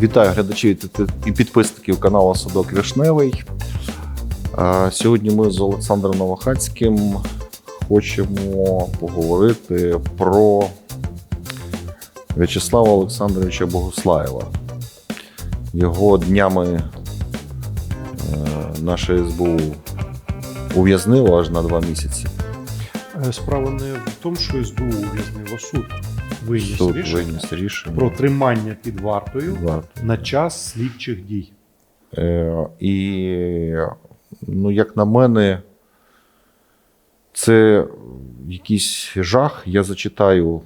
Вітаю глядачів і підписників каналу Садок Вишневий. Сьогодні ми з Олександром Новохацьким хочемо поговорити про В'ячеслава Олександровича Богуслаєва. Його днями е, наше СБУ ув'язнило аж на два місяці. Е, Справа не в тому, що СБУ ув'язнило суд. Виніс Суд рішення виніс рішення. про тримання під вартою Варто. на час слідчих дій. Е, і, ну, як на мене, це якийсь жах. Я зачитаю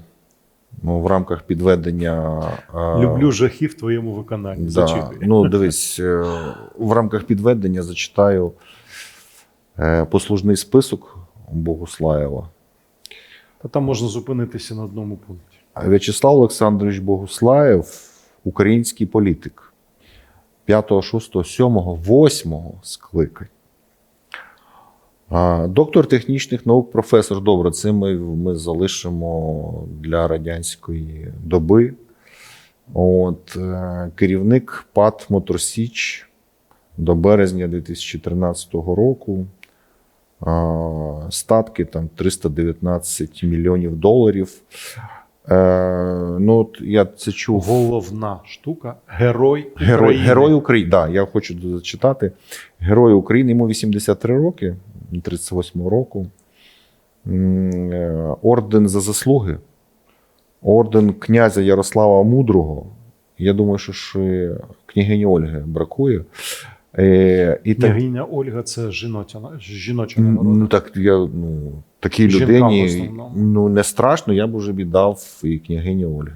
ну, в рамках підведення. е, Люблю жахи в твоєму виконанні. Да, ну, дивись, е, в рамках підведення зачитаю е, послужний список Богуслаєва. Та там можна зупинитися на одному пункті. В'ячеслав Олександрович Богуслаєв український політик 5, 6, 7, 8 скликань. Доктор технічних наук, професор. Добре, це ми, ми залишимо для радянської доби. От, е, керівник ПАТ Моторсіч до березня 2013 року. Статки там 319 мільйонів доларів. Е, ну, от я це чув. Головна штука герой Герой, України. Герой України. Да, я хочу зачитати. Герой України, йому 83 роки, 38 року. Е, Орден за заслуги. Орден князя Ярослава Мудрого. Я думаю, що ще княгині Ольги бракує. Е, і так, Княгиня Ольга це жіноча, жіноча ну, так я ну, такій Жінкам людині ну, не страшно, я б уже віддав і княгині Ольги.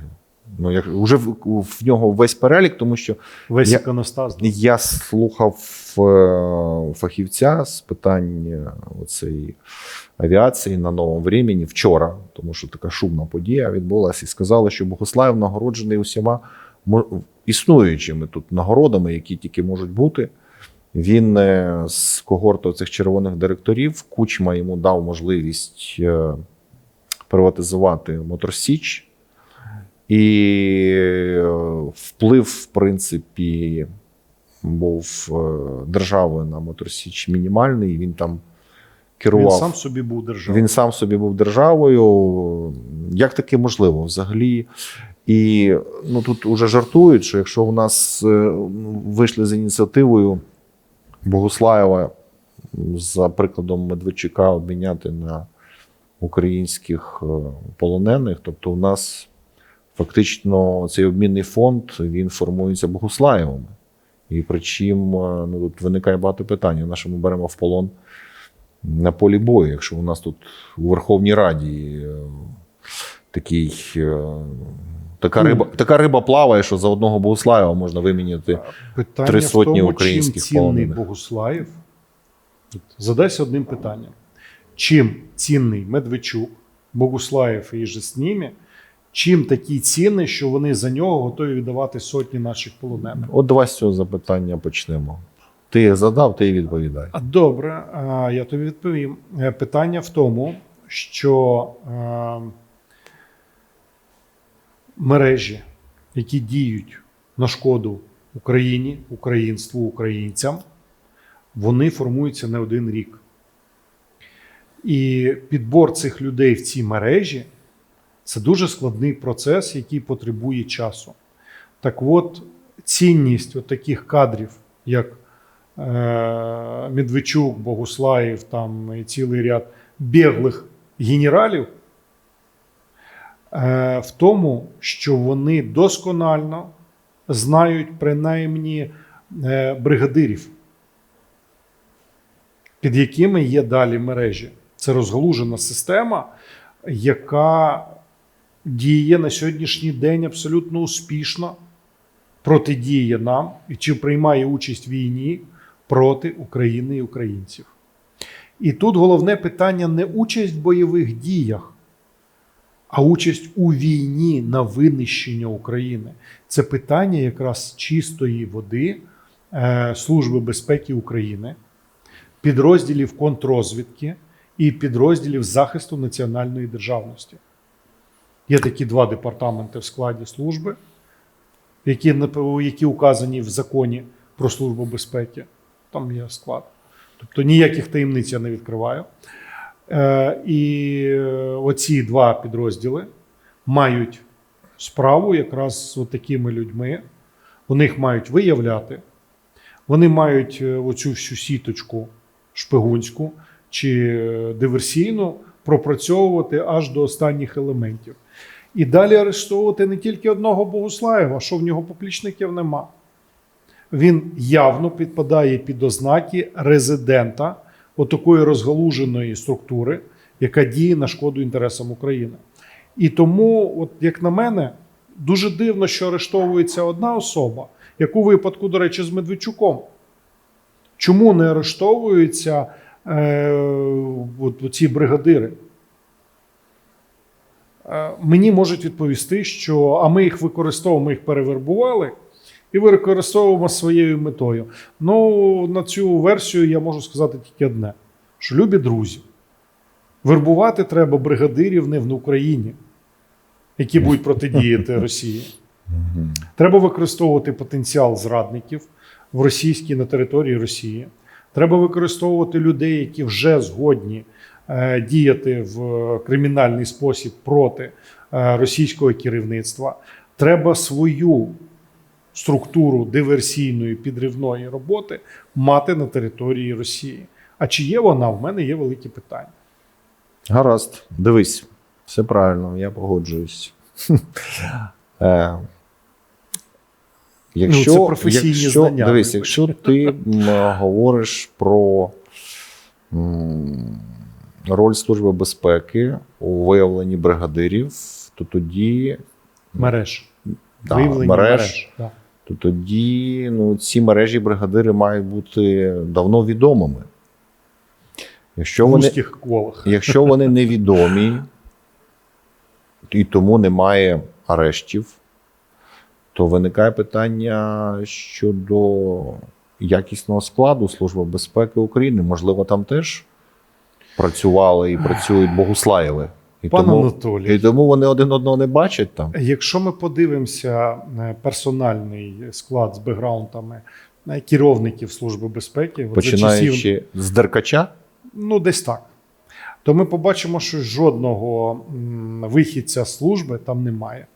Ну, як, вже в, в нього весь перелік, тому що Весь я- іконостас. я слухав е, фахівця з питань е, оцеї авіації на новому времені вчора, тому що така шумна подія відбулася, і сказали, що Богослав нагороджений усіма існуючими тут нагородами, які тільки можуть бути. Він е, з когорту цих червоних директорів Кучма йому дав можливість е, приватизувати Моторсіч. І е, вплив, в принципі, був держави на Моторсіч мінімальний. Він там керував. Він сам собі був державою. Він сам собі був державою. Як таке можливо взагалі? І ну, тут уже жартують, що якщо у нас вийшли з ініціативою Богуслаєва, за прикладом Медведчука, обміняти на українських е, полонених, тобто у нас фактично цей обмінний фонд він формується Богуслаєвими. І причим е, ну, тут виникає багато питань. На що ми беремо в полон на полі бою, якщо у нас тут у Верховній Раді е, такий, така, риба, така риба плаває, що за одного Богуслаєва можна виміняти. Питання Три в сотні тому, українських чим цінний полонених. Богуслаєв. Задайся одним питанням. Чим цінний Медведчук, Богуслаєв і же з ними, чим такі ціни, що вони за нього готові віддавати сотні наших полонених? От давай з цього запитання почнемо. Ти їх задав, ти і відповідай. А добре, а, я тобі відповім. Е, Питання в тому, що е, мережі, які діють на шкоду Україні, українству, українцям, вони формуються не один рік. І підбор цих людей в ці мережі це дуже складний процес, який потребує часу. Так от, цінність от таких кадрів, як е, Медведчук, Богуслаєв, там і цілий ряд біглих генералів, в тому, що вони досконально знають принаймні е, бригадирів, під якими є далі мережі. Це розгалужена система, яка діє на сьогоднішній день абсолютно успішно, протидіє нам і чи приймає участь в війні проти України і українців. І тут головне питання не участь в бойових діях, а участь у війні на винищення України. Це питання якраз чистої води е, Служби безпеки України, підрозділів контррозвідки і підрозділів захисту національної державності. Є такі два департаменти в складі служби. які, які указані в законі про службу безпеки. Там є склад. Тобто ніяких таємниць я не відкриваю. Е, і е, оці два підрозділи мають справу якраз з такими людьми. Вони їх мають виявляти, вони мають е, оцю всю сіточку шпигунську чи диверсійну пропрацьовувати аж до останніх елементів. І далі арештовувати не тільки одного Богуслаєва, що в нього поплічників нема. Він явно підпадає під ознаки резидента отакої розгалуженої структури, яка діє на шкоду інтересам України. І тому, от як на мене, дуже дивно, що арештовується одна особа, як у випадку, до речі, з Медведчуком. Чому не арештовуються е, от, ці бригадири? Е, мені можуть відповісти, що а ми їх використовуємо, ми їх перевербували і використовуємо своєю метою. Ну, на цю версію я можу сказати тільки одне: що любі друзі, вербувати треба бригадирів не в Україні, які будуть протидіяти Росії. Треба використовувати потенціал зрадників в російській на території Росії. Треба використовувати людей, які вже згодні е, діяти в кримінальний спосіб проти е, російського керівництва. Треба свою структуру диверсійної підривної роботи мати на території Росії. А чи є вона? В мене є великі питання. Гаразд, дивись, все правильно, я погоджуюсь. Е, Якщо, Ну, це професійні якщо, знання, Дивись, якщо ти говориш про роль Служби безпеки у виявленні бригадирів, то тоді, Мереж. да, Виявлення мереж, мереж. Да. То тоді ну, ці мережі бригадири мають бути давно відомими. Якщо В вони, колах. Якщо вони невідомі і тому немає арештів, то виникає питання щодо якісного складу Служби безпеки України. Можливо, там теж працювали і працюють Богуслаєви. І Пан тому, Анатолій. і тому вони один одного не бачать там. Якщо ми подивимося е, персональний склад з бекграундами е, керівників Служби безпеки, за часів, з Деркача, ну десь так, то ми побачимо, що жодного вихідця служби там немає.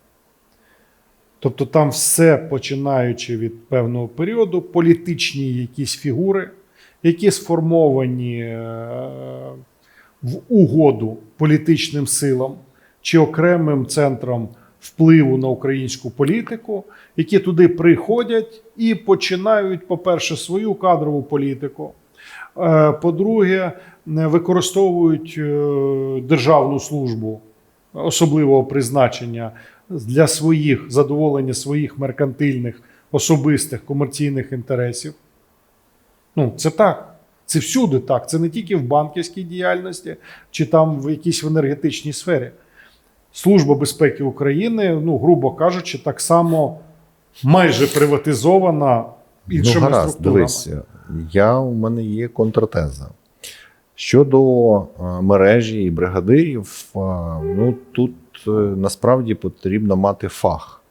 Тобто там все починаючи від певного періоду, політичні якісь фігури, які сформовані е, в угоду політичним силам чи окремим центрам впливу на українську політику, які туди приходять і починають, по-перше, свою кадрову політику. Е, По-друге, використовують е, державну службу особливого призначення для своїх задоволення своїх меркантильних особистих комерційних інтересів. Ну, це так. Це всюди так. Це не тільки в банківській діяльності чи там в якійсь в енергетичній сфері. Служба безпеки України, ну, грубо кажучи, так само майже приватизована іншими ну, гаразд, структурами. дивись, я, у мене є контртеза. Щодо е, мережі і бригадирів, е, ну тут е, насправді потрібно мати фах.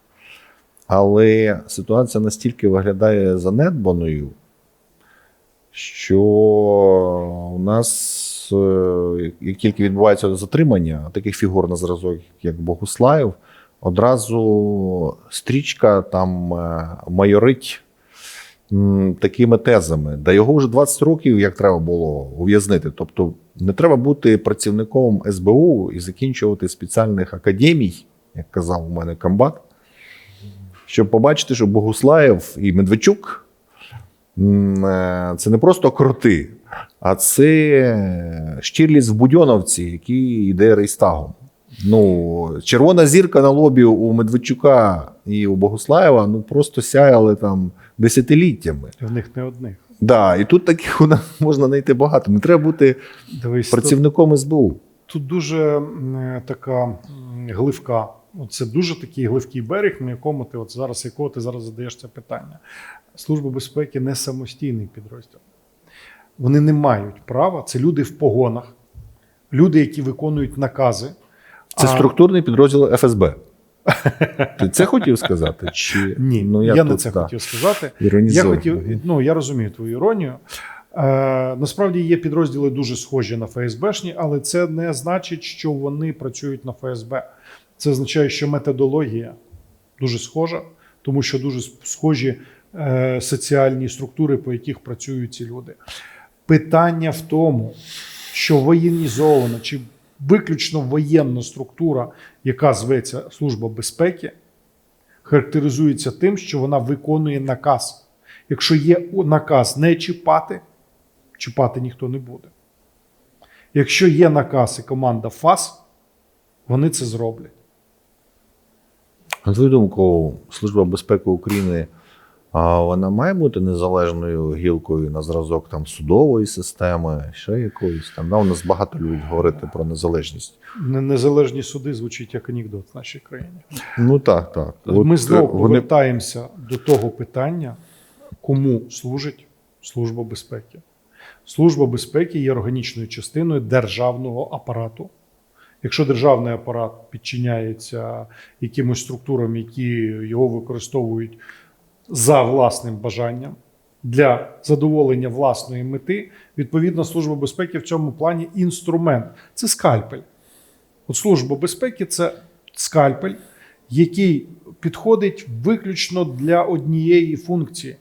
Але ситуація настільки виглядає занедбаною, що у нас, е, як тільки відбувається затримання таких фігур на зразок, як Богуслаєв, одразу стрічка там е, майорить такими тезами. Да його вже 20 років як треба було ув'язнити. Тобто не треба бути працівником СБУ і закінчувати спеціальних академій, як казав у мене комбат, щоб побачити, що Богуслаєв і Медведчук це не просто кроти, а це Штірліц в Будьоновці, який йде рейстагом. Ну, червона зірка на лобі у Медведчука і у Богуслаєва ну просто сяяли там десятиліттями. В них не одних. Да, і тут таких у нас можна знайти багато. Не треба бути Дивись, тут- працівником СБУ. Тут дуже е, така гливка. Це дуже такий гливкий берег, на якому ти от зараз, якого ти зараз задаєш це питання. Служба безпеки не самостійний підрозділ. Вони не мають права. Це люди в погонах, люди, які виконують накази. Це А- структурний підрозділ ФСБ. Ти це хотів сказати? Чи Ні, ну, я, не тут, це да, хотів сказати. Я хотів, ну я розумію твою іронію. Е, насправді є підрозділи дуже схожі на ФСБшні, але це не значить, що вони працюють на ФСБ. Це означає, що методологія дуже схожа, тому що дуже схожі соціальні структури, по яких працюють ці люди. Питання в тому, що воєнізована чи виключно воєнна структура, яка зветься Служба безпеки, характеризується тим, що вона виконує наказ. Якщо є наказ не чіпати, чіпати ніхто не буде. Якщо є наказ і команда ФАС, вони це зроблять. На твою думку, Служба безпеки України а вона має бути незалежною гілкою на зразок там судової системи, ще якоїсь там. Да, у нас багато любить говорити про незалежність. Незалежні суди звучить як анекдот в нашій країні. Ну так, так. Ми От, знову вони повертаємося до того питання, кому служить Служба безпеки. Служба безпеки є органічною частиною державного апарату. Якщо державний апарат підчиняється якимось структурам, які його використовують за власним бажанням для задоволення власної мети, відповідно, Служба безпеки в цьому плані інструмент. Це скальпель. От Служба безпеки це скальпель, який підходить виключно для однієї функції.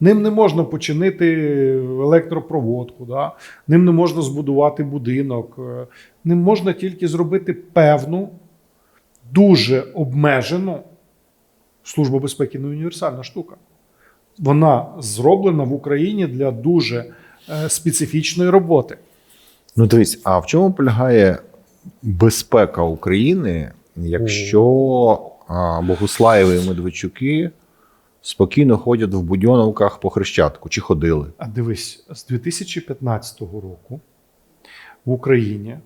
Ним не можна починити електропроводку, да? ним не можна збудувати будинок, е, ним можна тільки зробити певну, дуже обмежену служба безпеки не універсальна штука. Вона зроблена в Україні для дуже е, специфічної роботи. Ну, дивись, а в чому полягає безпека України, якщо Богуслаєви і Медведчуки спокійно ходять в будьоновках по хрещатку чи ходили? А дивись, з 2015 року в Україні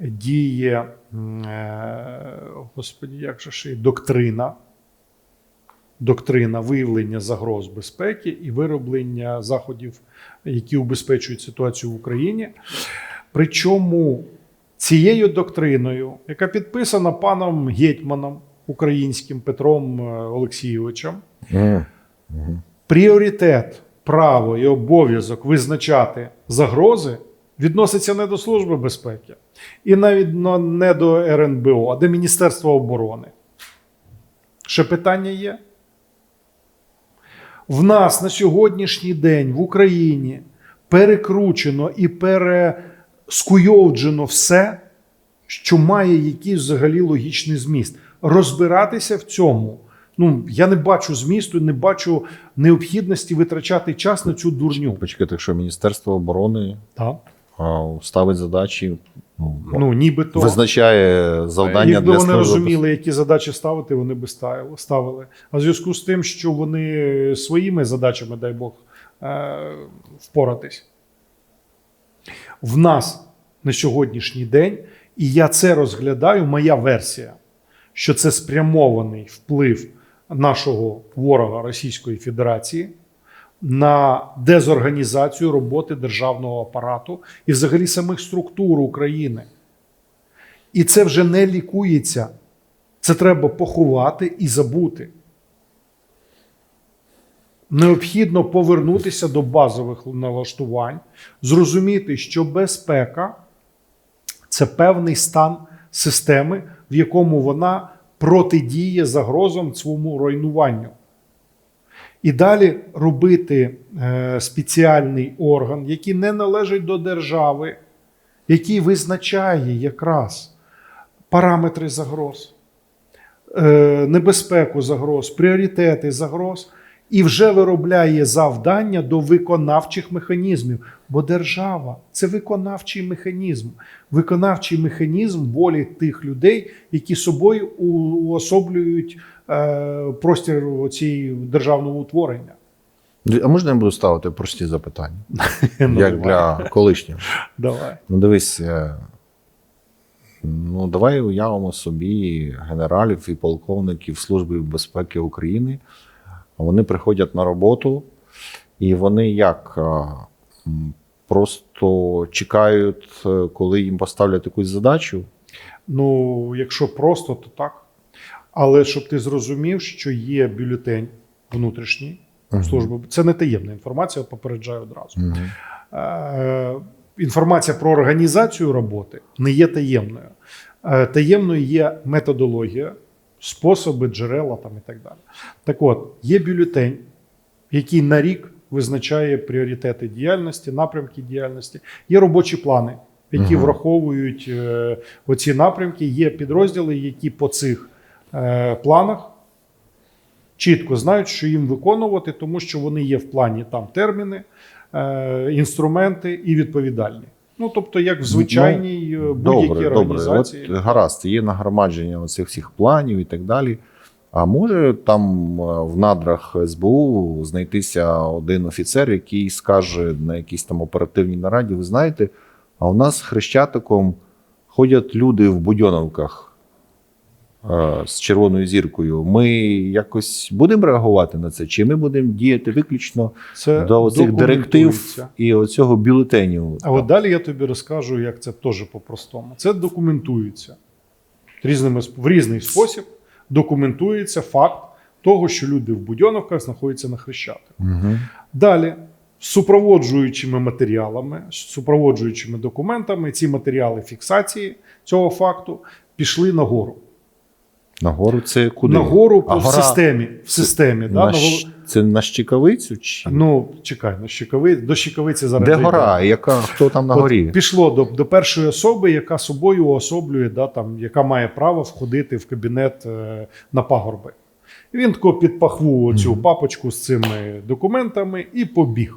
діє е, господі, як же ж доктрина, доктрина виявлення загроз безпеки і вироблення заходів, які убезпечують ситуацію в Україні. Причому цією доктриною, яка підписана паном гетьманом українським Петром е, Олексійовичем, пріоритет, право і обов'язок визначати загрози відноситься не до Служби безпеки і навіть не до РНБО, а до Міністерства оборони. Ще питання є? В нас на сьогоднішній день в Україні перекручено і перескуйовджено все, що має якийсь взагалі логічний зміст. Розбиратися в цьому. Ну, я не бачу змісту, не бачу необхідності витрачати час на цю дурню. Почекайте, якщо Міністерство оборони Так. ставить задачі, ну, Ну, нібито. визначає завдання Якби вони розуміли, які задачі ставити, вони би ставили- ставили. А в зв'язку з тим, що вони своїми задачами, дай Бог, е, впоратись. В нас на сьогоднішній день, і я це розглядаю, моя версія, що це спрямований вплив нашого ворога Російської Федерації на дезорганізацію роботи державного апарату і взагалі самих структур України. І це вже не лікується. Це треба поховати і забути. Необхідно повернутися до базових налаштувань, зрозуміти, що безпека це певний стан системи, в якому вона протидіє загрозам своєму руйнуванню. І далі робити е, спеціальний орган, який не належить до держави, який визначає якраз параметри загроз, е, небезпеку загроз, пріоритети загроз, і вже виробляє завдання до виконавчих механізмів. Бо держава це виконавчий механізм, виконавчий механізм волі тих людей, які собою уособлюють простір цієї державного утворення. А можна я буду ставити прості запитання, Ну, як давай. для колишнього? Давай. Ну, дивись, е, ну давай уявимо собі генералів і полковників Служби безпеки України. Вони приходять на роботу, і вони як е, просто чекають, е, коли їм поставлять якусь задачу. Ну, якщо просто, то так. Але щоб ти зрозумів, що є бюлетень внутрішній Мгм. служби, це не таємна інформація, попереджаю одразу. Мгм. Е, інформація про організацію роботи не є таємною. Е, Таємною є методологія, способи, джерела там і так далі. Так от, є бюлетень, який на рік визначає пріоритети діяльності, напрямки діяльності, є робочі плани, які Мгм. враховують е, оці напрямки. Є підрозділи, які по цих планах чітко знають, що їм виконувати, тому що вони є в плані там терміни, е, інструменти і відповідальні. Ну тобто, як в звичайній е, будь-якій Добре, добре. організації. От гаразд, є нагромадження оцих всіх планів і так далі. А може там е, в надрах СБУ знайтися один офіцер, який скаже на якійсь там оперативній нараді: ви знаєте, а у нас хрещатиком ходять люди в будьоновках е, з червоною зіркою. Ми якось будемо реагувати на це? Чи ми будемо діяти виключно Це до цих директив і оцього бюлетеню? А от далі я тобі розкажу, як це теж по-простому. Це документується різними в різний спосіб. Документується факт того, що люди в будьоновках знаходяться на хрещатику. Угу. Далі, супроводжуючими матеріалами, супроводжуючими документами, ці матеріали фіксації цього факту пішли нагору. Нагору це куди? Нагору А в гора- системі. В системі да, на, на Це на щикавицю? Чи? Ну, чекай, на щикови... до щиковиці зараз. Де гора? Яка, хто там на От горі? Пішло до, до першої особи, яка собою уособлює, да, там, яка має право входити в кабінет е, на пагорби. І він тако під пахву цю Мгм. папочку з цими документами і побіг.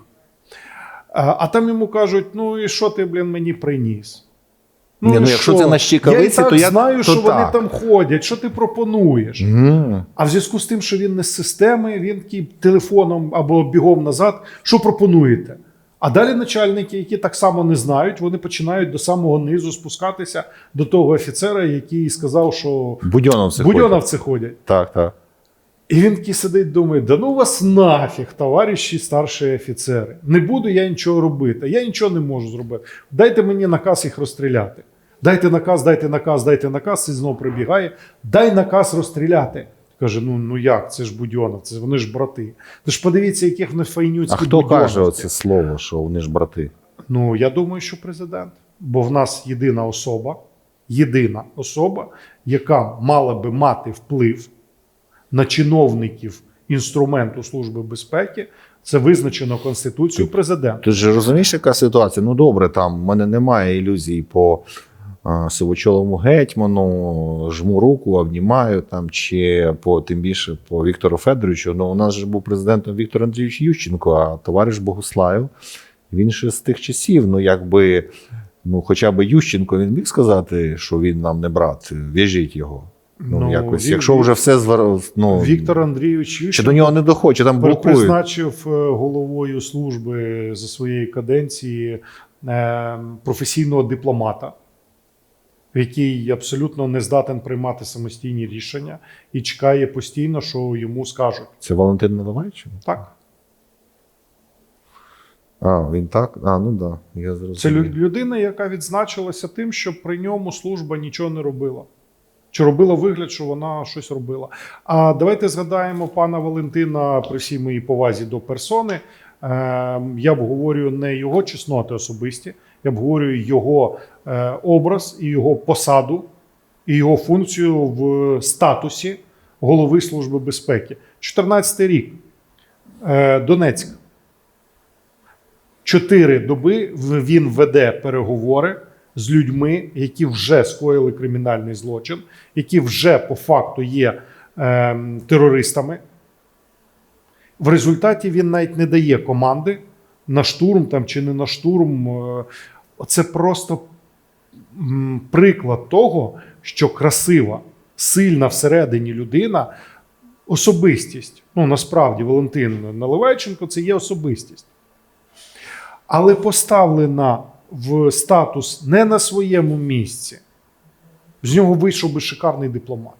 А, а там йому кажуть: ну і що ти, блін, мені приніс? Ні, ну, якщо що? це на щикавиці, я і так то я- знаю, то що вони там ходять, що ти пропонуєш. М. А в зв'язку з тим, що він не з системи, він такий телефоном або бігом назад, що пропонуєте? А далі начальники, які так само не знають, вони починають до самого низу спускатися до того офіцера, який сказав, що Будьоновці будьоновці ходять. ходять. Так, так. І він такий сидить, думає: да ну вас нафіг, товариші старші офіцери. Не буду я нічого робити. Я нічого не можу зробити. Дайте мені наказ їх розстріляти. Дайте наказ, дайте наказ, дайте наказ, і знову прибігає. Дай наказ розстріляти. Каже: ну ну як? Це ж будьоновці, вони ж брати. Ви ж подивіться, яких вони файнюцькі А хто каже будьоновці. оце слово, що вони ж брати? Ну, я думаю, що президент. Бо в нас єдина особа, єдина особа, яка мала би мати вплив на чиновників інструменту Служби безпеки, це визначено Конституцією президента. Ти ж розумієш, яка ситуація? Ну добре, там в мене немає ілюзій по сивочолому гетьману, жму руку, обнімаю там, чи по тим більше по Віктору Федоровичу. Ну, у нас же був президентом Віктор Андрійович Ющенко, а товариш Богуслаєв. Він ще з тих часів, ну якби, ну, хоча б Ющенко він міг сказати, що він нам не брат, в'яжіть його. Ну, якось, він- якщо вже все звар... ну, Віктор Андрійович чи до нього не доходить, чи там блокують. призначив е, головою служби за своєї каденції е, професійного дипломата, який абсолютно не здатен приймати самостійні рішення і чекає постійно, що йому скажуть. Це Валентин Наливайчик? Так, А, він так? А, ну да, я зрозумів. це людина, яка відзначилася тим, що при ньому служба нічого не робила. Чи робила вигляд, що вона щось робила. А давайте згадаємо пана Валентина при всій моїй повазі до персони. Е, Я обговорюю не його чесноти особисті, я обговорюю його е, образ і його посаду, і його функцію в статусі голови Служби безпеки. 14 рік. Е, Донецьк. Чотири доби він веде переговори з людьми, які вже скоїли кримінальний злочин, які вже по факту є ем, терористами. В результаті він навіть не дає команди на штурм там, чи не на штурм. Е, Це просто приклад того, що красива, сильна всередині людина, особистість. Ну, насправді, Валентин Наливайченко це є особистість. Але поставлена в статус не на своєму місці. З нього вийшов би шикарний дипломат.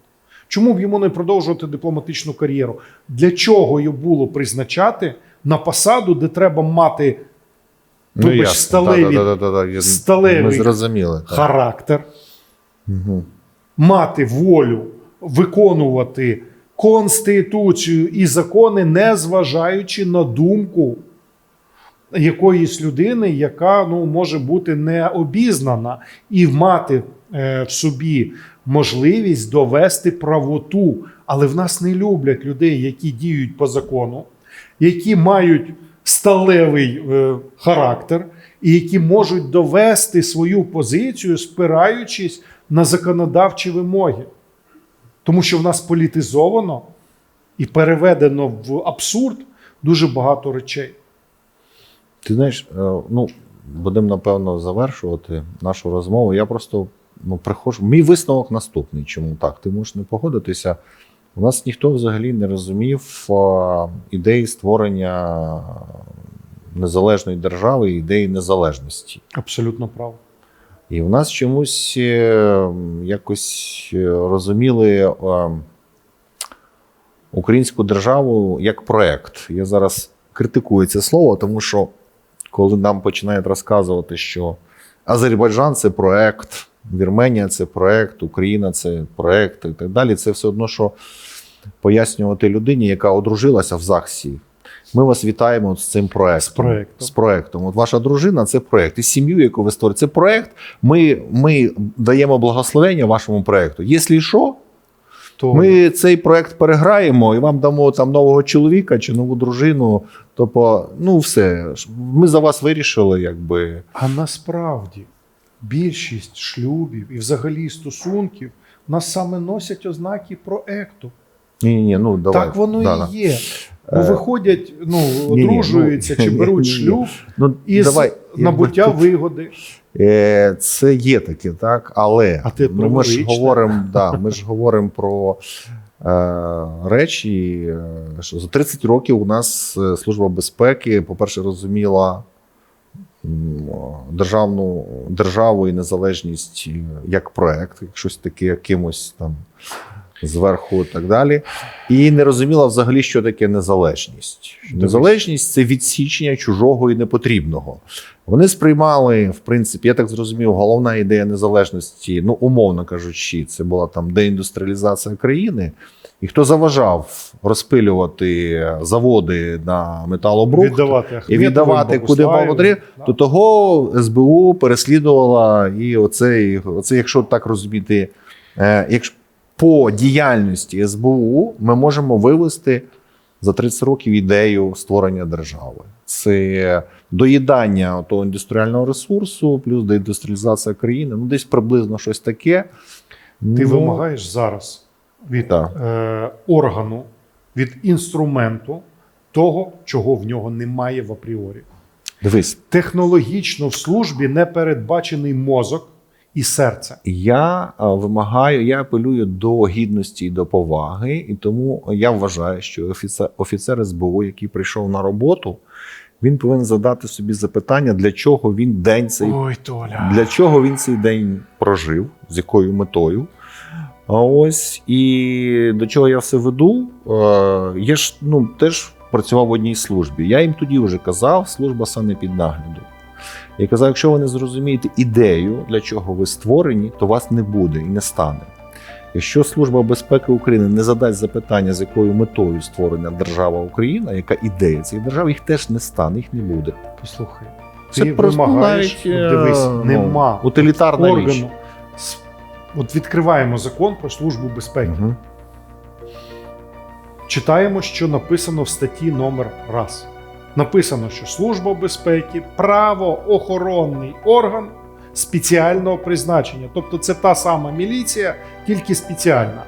Чому б йому не продовжувати дипломатичну кар'єру? Для чого його було призначати на посаду, де треба мати Ну, вибач, ясно. сталеві- Да, да, да, да, да. Сталевий зрозуміли. Характер, Угу. мати волю виконувати конституцію і закони, не зважаючи на думку якоїсь людини, яка ну, може бути не обізнана, і мати е, в собі можливість довести правоту. Але в нас не люблять людей, які діють по закону, які мають сталевий е, характер, і які можуть довести свою позицію, спираючись на законодавчі вимоги. Тому що в нас політизовано і переведено в абсурд дуже багато речей. Ти знаєш, е, ну, будемо напевно завершувати нашу розмову. Я просто ну, приходжу. Мій висновок наступний. Чому так? Ти можеш не погодитися. У нас ніхто взагалі не розумів ідеї створення незалежної держави, ідеї незалежності. Абсолютно право. І в нас чомусь е, якось е, розуміли е, українську державу як проект. Я зараз критикую це слово, тому що коли нам починають розказувати, що Азербайджан це проект, Вірменія це проект, Україна це проект і так далі, це все одно, що пояснювати людині, яка одружилася в ЗАГСі. Ми вас вітаємо з цим проектом. З проектом. З проектом. От ваша дружина це проект. І сім'ю, яку ви створюєте, це проект. Ми, ми даємо благословення вашому проекту. Якщо що, То ми цей проект переграємо і вам дамо там нового чоловіка чи нову дружину. Тобто, ну все, ми за вас вирішили, якби. А насправді більшість шлюбів і взагалі стосунків у нас саме носять ознаки проекту. Ні, ні, ну давай. так воно да, і є. Бо Е, виходять, ну, ні, одружуються ну, чи беруть шлюб Ну, із давай, набуття тут, вигоди. Е, Це є таке, так, але А ти ну, ми ж говоримо, да, ми ж говоримо про е, речі, е, що за 30 років у нас служба безпеки, по-перше, розуміла державну державу і незалежність е, як проект, як щось таке якимось там зверху і так далі. І не розуміла взагалі, що таке незалежність. Незалежність це відсічення чужого і непотрібного. Вони сприймали, в принципі, я так зрозумів, головна ідея незалежності, ну умовно кажучи, це була там деіндустріалізація країни. І хто заважав розпилювати заводи на металобрухт Віддавати і віддавати куди потрібно, то того СБУ переслідувала і оце, оце якщо так розуміти, е, якщо по діяльності СБУ ми можемо вивести за 30 років ідею створення держави. Це доїдання того індустріального ресурсу, плюс деіндустріалізація країни. Ну, десь приблизно щось таке. Ти Ну, вимагаєш зараз від е, органу, від інструменту того, чого в нього немає в апріорі. Дивись, Технологічно в службі не передбачений мозок і серце. Я е, вимагаю, я апелюю до гідності і до поваги, і тому я вважаю, що офіцер, офіцер СБУ, який прийшов на роботу, він повинен задати собі запитання, для чого він день цей Ой, Толя. для чого він цей день прожив, з якою метою. А ось і до чого я все веду. Е, Я ж ну теж працював в одній службі. Я їм тоді вже казав, служба санепіднагляду. Я казав, якщо ви не зрозумієте ідею, для чого ви створені, то вас не буде і не стане. Якщо Служба безпеки України не задасть запитання, з якою метою створена держава Україна, яка ідея цієї держави, їх теж не стане, їх не буде. Послухай. Це Ти просто вимагаєш, навіть, дивись, е, нема ну, утилітарна органу. річ. От відкриваємо закон про службу безпеки. Угу. Читаємо, що написано в статті номер раз. Написано, що Служба безпеки правоохоронний орган спеціального призначення. Тобто це та сама міліція, тільки спеціальна.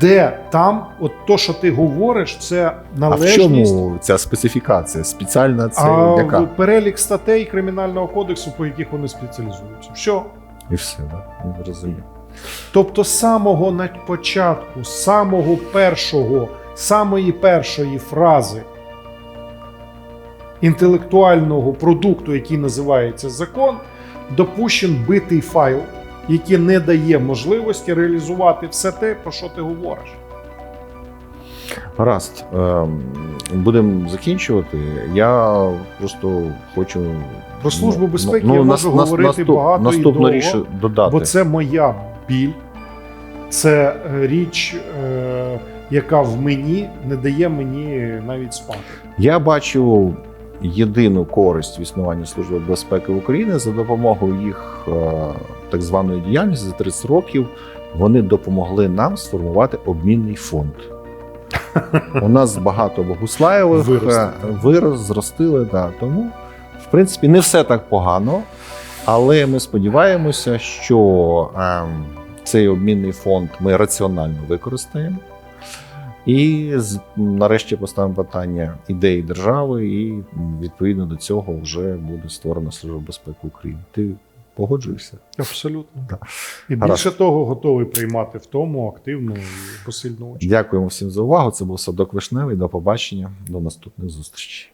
Де там, от то, що ти говориш, це А в чому ця специфікація? Спеціальна це а яка? перелік статей Кримінального кодексу, по яких вони спеціалізуються. Все. І все, да? зрозумів. Тобто, з самого на початку, з самого першого, самої першої фрази інтелектуального продукту, який називається закон, допущен битий файл, який не дає можливості реалізувати все те, про що ти говориш. Гаразд, ем, будемо закінчувати. Я просто хочу Про службу ну, безпеки ну, я нас- можу нас- говорити наступ- багато і довго, річ додати. Бо це моя біль, Це е, річ, е, яка в мені не дає мені навіть спати. Я бачу єдину користь в існуванні Служби безпеки України за допомогою їх е, так званої діяльності за 30 років. Вони допомогли нам сформувати обмінний фонд. У нас багато Богуслаєвих е, вирос, зростили. Да. Тому, в принципі, не все так погано, але ми сподіваємося, що ем, цей обмінний фонд ми раціонально використаємо. І нарешті поставимо питання ідеї держави, і відповідно до цього вже буде створена Служба безпеки України. Ти погоджуєшся? Абсолютно. Да. І більше більше того, готовий приймати в тому активну і посильну участь. Дякуємо всім за увагу. Це був Садок Вишневий. До побачення, до наступних зустрічей.